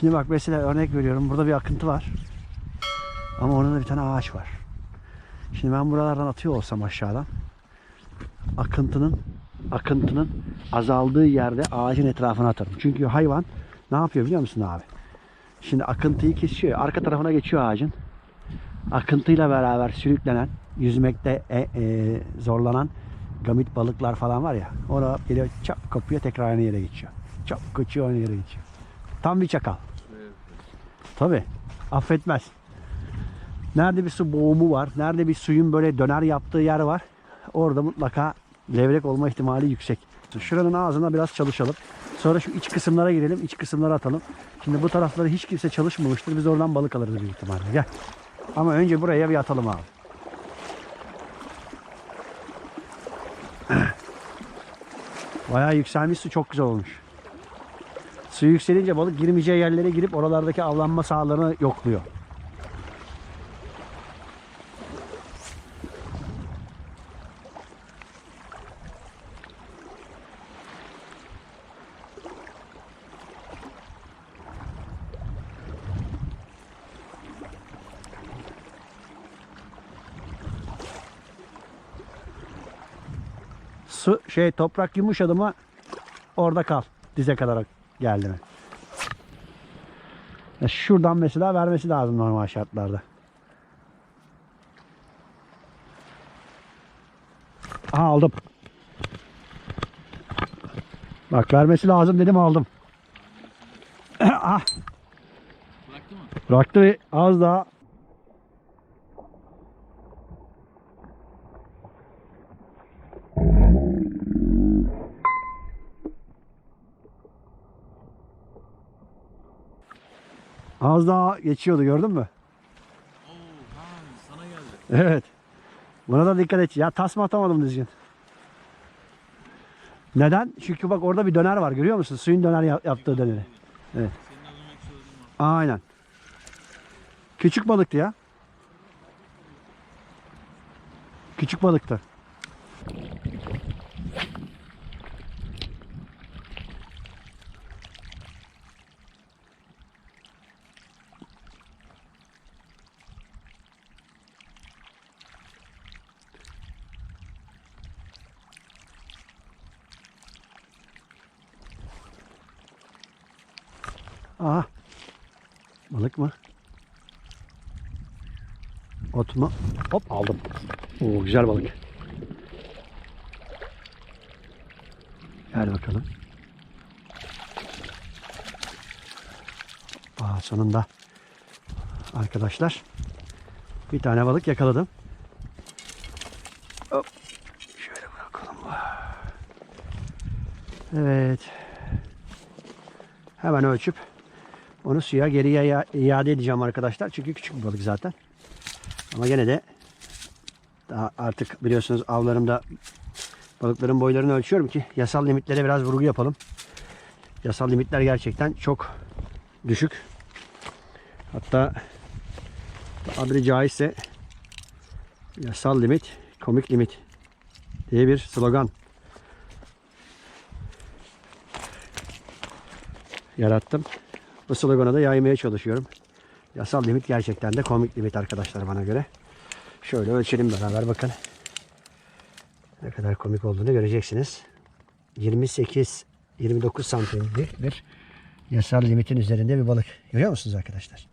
Şimdi bak mesela örnek veriyorum. Burada bir akıntı var. Ama orada da bir tane ağaç var. Şimdi ben buralardan atıyor olsam aşağıdan akıntının akıntının azaldığı yerde ağacın etrafına atarım. Çünkü hayvan ne yapıyor biliyor musun abi? Şimdi akıntıyı kesiyor. Arka tarafına geçiyor ağacın. Akıntıyla beraber sürüklenen, yüzmekte e, e, zorlanan gamit balıklar falan var ya. Ona geliyor çap kapıyor tekrar aynı yere geçiyor. Çap kaçıyor aynı yere geçiyor. Tam bir çakal. Tabi. Affetmez. Nerede bir su boğumu var, nerede bir suyun böyle döner yaptığı yer var. Orada mutlaka levrek olma ihtimali yüksek. Şuranın ağzına biraz çalışalım. Sonra şu iç kısımlara girelim, iç kısımlara atalım. Şimdi bu tarafları hiç kimse çalışmamıştır. Biz oradan balık alırız büyük ihtimalle. Gel. Ama önce buraya bir atalım abi. Bayağı yükselmiş su çok güzel olmuş. Su yükselince balık girmeyeceği yerlere girip oralardaki avlanma sahalarını yokluyor. Su şey toprak yumuşadı mı orada kal. Dize kadar geldi mi? Ya şuradan mesela vermesi lazım normal şartlarda. Aha aldım. Bak vermesi lazım dedim aldım. ah Bıraktı mı? bıraktı ve az daha Az daha geçiyordu gördün mü? Oo, ha, sana geldi. Evet. Buna da dikkat et. Ya tasma atamadım düzgün. Neden? Çünkü bak orada bir döner var görüyor musun? Suyun döner yap- yaptığı döneri. Evet. Aynen. Küçük balıktı ya. Küçük balıktı. Aha. Balık mı? Ot mu? Hop aldım. Oo güzel balık. Gel bakalım. Aa, sonunda arkadaşlar bir tane balık yakaladım. Hop. Şöyle bırakalım. Evet. Hemen ölçüp onu suya geriye ia- iade edeceğim arkadaşlar. Çünkü küçük bir balık zaten. Ama gene de daha artık biliyorsunuz avlarımda balıkların boylarını ölçüyorum ki yasal limitlere biraz vurgu yapalım. Yasal limitler gerçekten çok düşük. Hatta tabiri caizse yasal limit, komik limit diye bir slogan yarattım. Bu sloganı da yaymaya çalışıyorum. Yasal limit gerçekten de komik limit arkadaşlar bana göre. Şöyle ölçelim beraber bakın. Ne kadar komik olduğunu göreceksiniz. 28 29 santimlik bir yasal limitin üzerinde bir balık. Görüyor musunuz arkadaşlar?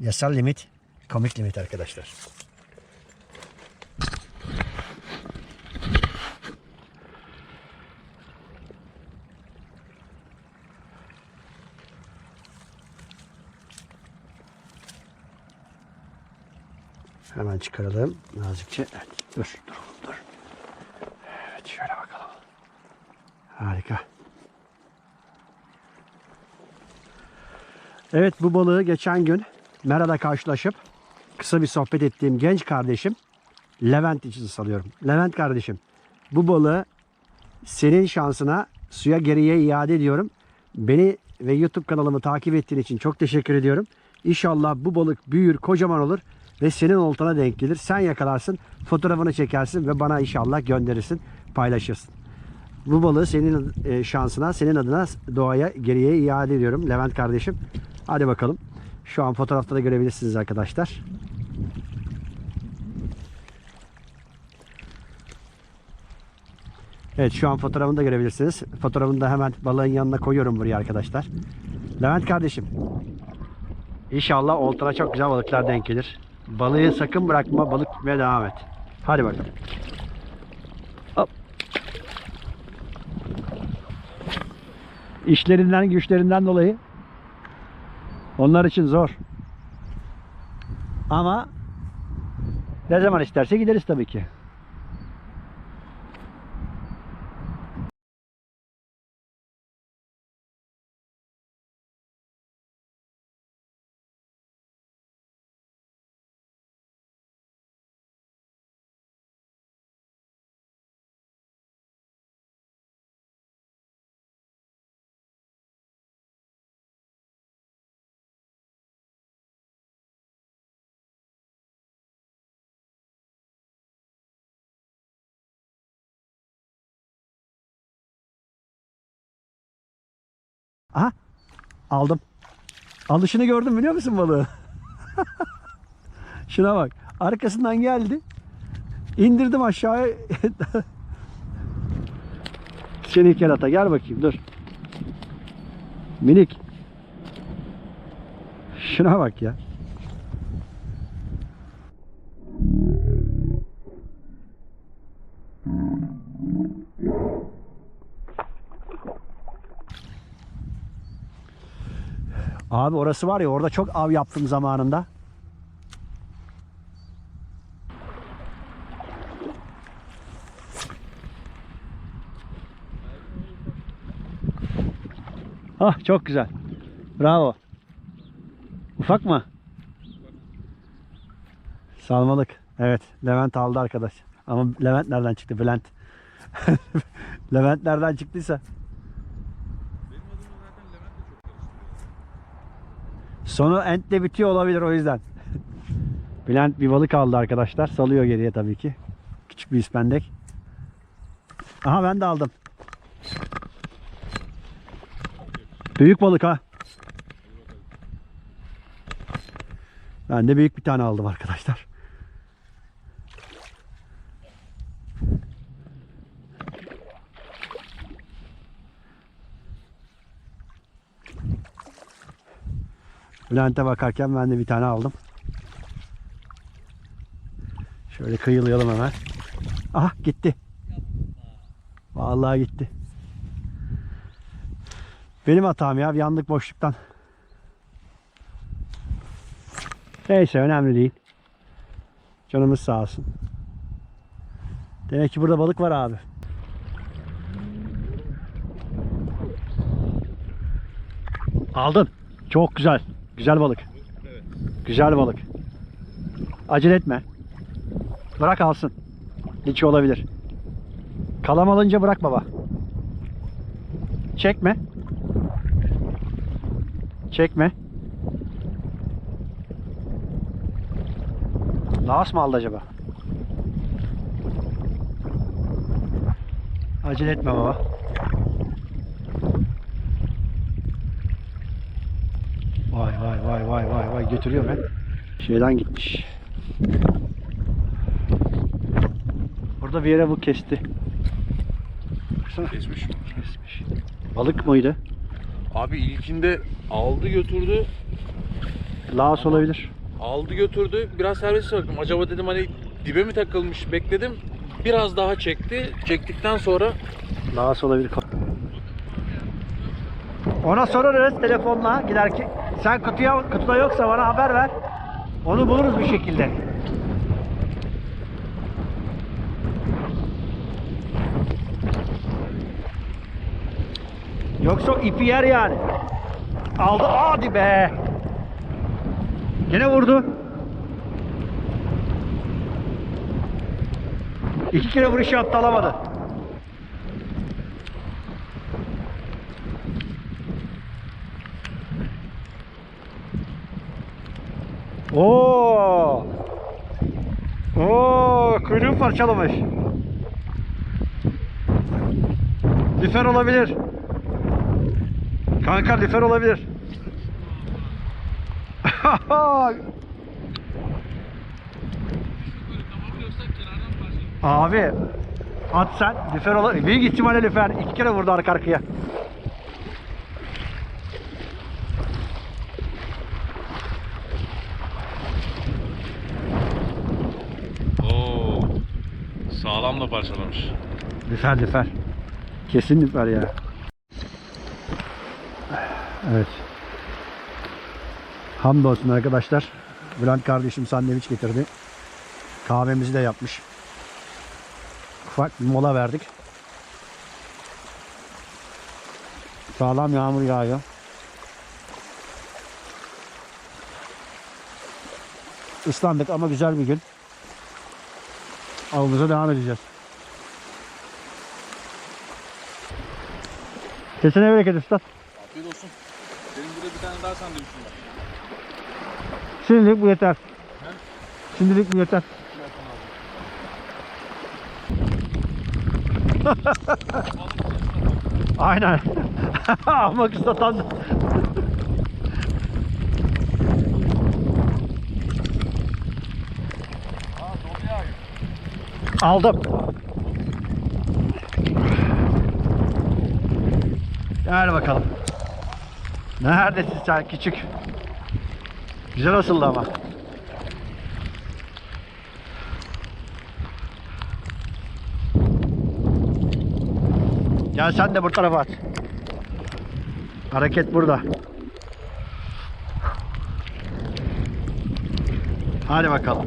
Yasal limit komik limit arkadaşlar. Hemen çıkaralım nazikçe. Evet, dur, dur, dur. Evet, şöyle bakalım. Harika. Evet, bu balığı geçen gün Mera'da karşılaşıp kısa bir sohbet ettiğim genç kardeşim Levent için salıyorum. Levent kardeşim, bu balığı senin şansına suya geriye iade ediyorum. Beni ve YouTube kanalımı takip ettiğin için çok teşekkür ediyorum. İnşallah bu balık büyür, kocaman olur ve senin oltana denk gelir. Sen yakalarsın, fotoğrafını çekersin ve bana inşallah gönderirsin, paylaşırsın. Bu balığı senin e, şansına, senin adına doğaya geriye iade ediyorum Levent kardeşim. Hadi bakalım. Şu an fotoğrafta da görebilirsiniz arkadaşlar. Evet şu an fotoğrafını da görebilirsiniz. Fotoğrafını da hemen balığın yanına koyuyorum buraya arkadaşlar. Levent kardeşim. İnşallah oltana çok güzel balıklar denk gelir. Balığı sakın bırakma. Balık tutmaya devam et. Hadi bakalım. Hop. İşlerinden güçlerinden dolayı onlar için zor. Ama ne zaman isterse gideriz tabii ki. Aha aldım. Alışını gördün biliyor musun balığı? Şuna bak. Arkasından geldi. İndirdim aşağıya. Seni kerata gel bakayım dur. Minik. Şuna bak ya. Abi orası var ya orada çok av yaptım zamanında. Ah çok güzel. Bravo. Ufak mı? Salmalık. Evet. Levent aldı arkadaş. Ama Levent nereden çıktı? Bülent. Levent nereden çıktıysa. Benim adımı zaten Levent de çok karıştırıyor. Sonu entle bitiyor olabilir o yüzden. Bülent bir balık aldı arkadaşlar. Salıyor geriye tabii ki. Küçük bir ispendek. Aha ben de aldım. Büyük balık ha. Ben de büyük bir tane aldım arkadaşlar. Bülent'e bakarken ben de bir tane aldım. Şöyle kıyılayalım hemen. Aha gitti. Vallahi gitti. Benim hatam ya. Bir anlık boşluktan. Neyse önemli değil. Canımız sağ olsun. Demek ki burada balık var abi. Aldın. Çok güzel. Güzel balık. Güzel balık. Acele etme. Bırak alsın. Hiç olabilir. Kalam alınca bırak baba. Çekme. Çekme. Laos mı aldı acaba? Acele etme baba. Vay vay vay vay vay vay götürüyor ben. Şeyden gitmiş. Burada bir yere bu kesti. Baksana. Geçmiş mi? Kesmiş. Balık mıydı? Abi ilkinde aldı götürdü. Laos olabilir. Aldı götürdü. Biraz serbest bıraktım. Acaba dedim hani dibe mi takılmış bekledim. Biraz daha çekti. Çektikten sonra Laos olabilir. Ona sorarız telefonla giderken. Sen kutuya kutuda yoksa bana haber ver. Onu buluruz bir şekilde. Yoksa ipi yer yani. Aldı hadi be. Gene vurdu. İki kere vuruş yaptı alamadı. Oo! Oo, kuyruğu parçalamış. Lüfer olabilir. Kanka lüfer olabilir. Abi at sen lüfer olabilir. Büyük ihtimalle lüfer. İki kere vurdu arka arkaya. Oo. Da parçalamış. Lüfer lüfer. Kesin lüfer ya. Evet. Hamdolsun arkadaşlar. Bülent kardeşim sandviç getirdi. Kahvemizi de yapmış. Ufak bir mola verdik. Sağlam yağmur yağıyor. Islandık ama güzel bir gün. Avımıza devam edeceğiz. Kesene bereket usta. Afiyet olsun. Benim burada bir tane daha sandviçim var. Şimdilik bu yeter. Şimdilik bu yeter. Aynen. Dolu yağıyor. Aldım. Gel bakalım. Neredesin sen küçük? Güzel asıldı ama. Gel sen de bu tarafa at. Hareket burada. Hadi bakalım.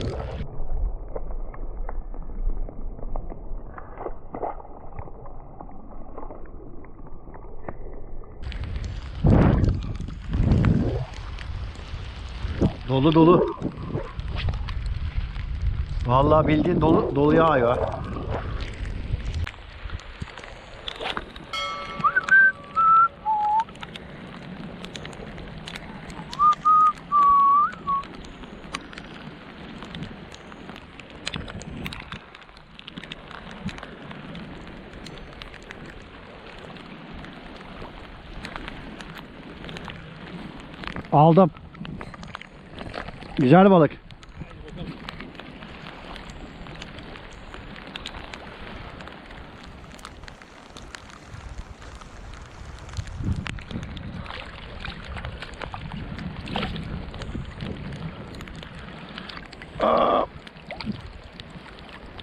Dolu dolu. Vallahi bildiğin dolu dolu yağıyor. Aldım. Güzel balık.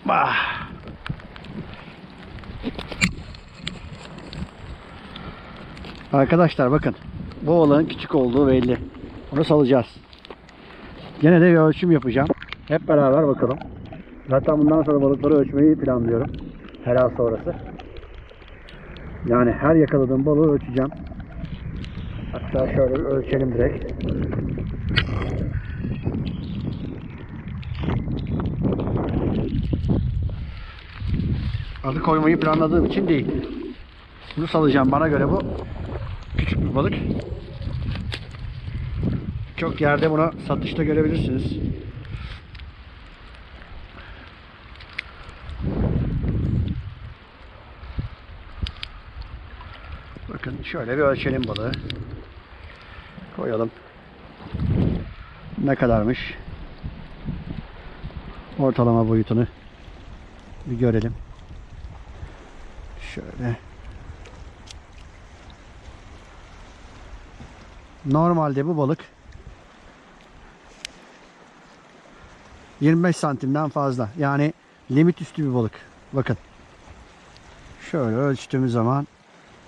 Bah. Arkadaşlar bakın. Bu balığın küçük olduğu belli. Onu salacağız. Gene de bir ölçüm yapacağım. Hep beraber bakalım. Zaten bundan sonra balıkları ölçmeyi planlıyorum. Her an sonrası. Yani her yakaladığım balığı ölçeceğim. Hatta şöyle bir ölçelim direkt. Adı koymayı planladığım için değil. Bunu salacağım. Bana göre bu küçük bir balık. Çok yerde bunu satışta görebilirsiniz. Bakın şöyle bir ölçelim balığı. Koyalım. Ne kadarmış? Ortalama boyutunu bir görelim. Şöyle. Normalde bu balık 25 santimden fazla. Yani limit üstü bir balık. Bakın. Şöyle ölçtüğümüz zaman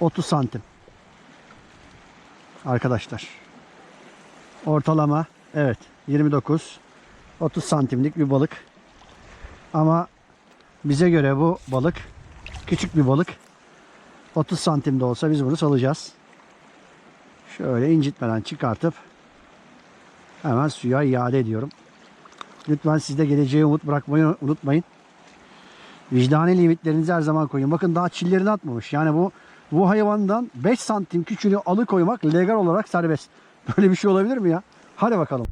30 santim. Arkadaşlar. Ortalama evet 29 30 santimlik bir balık. Ama bize göre bu balık küçük bir balık. 30 santimde olsa biz bunu salacağız. Şöyle incitmeden çıkartıp hemen suya iade ediyorum. Lütfen siz de geleceğe umut bırakmayı unutmayın. Vicdani limitlerinizi her zaman koyun. Bakın daha çillerini atmamış. Yani bu bu hayvandan 5 santim küçüğünü alıkoymak legal olarak serbest. Böyle bir şey olabilir mi ya? Hadi bakalım.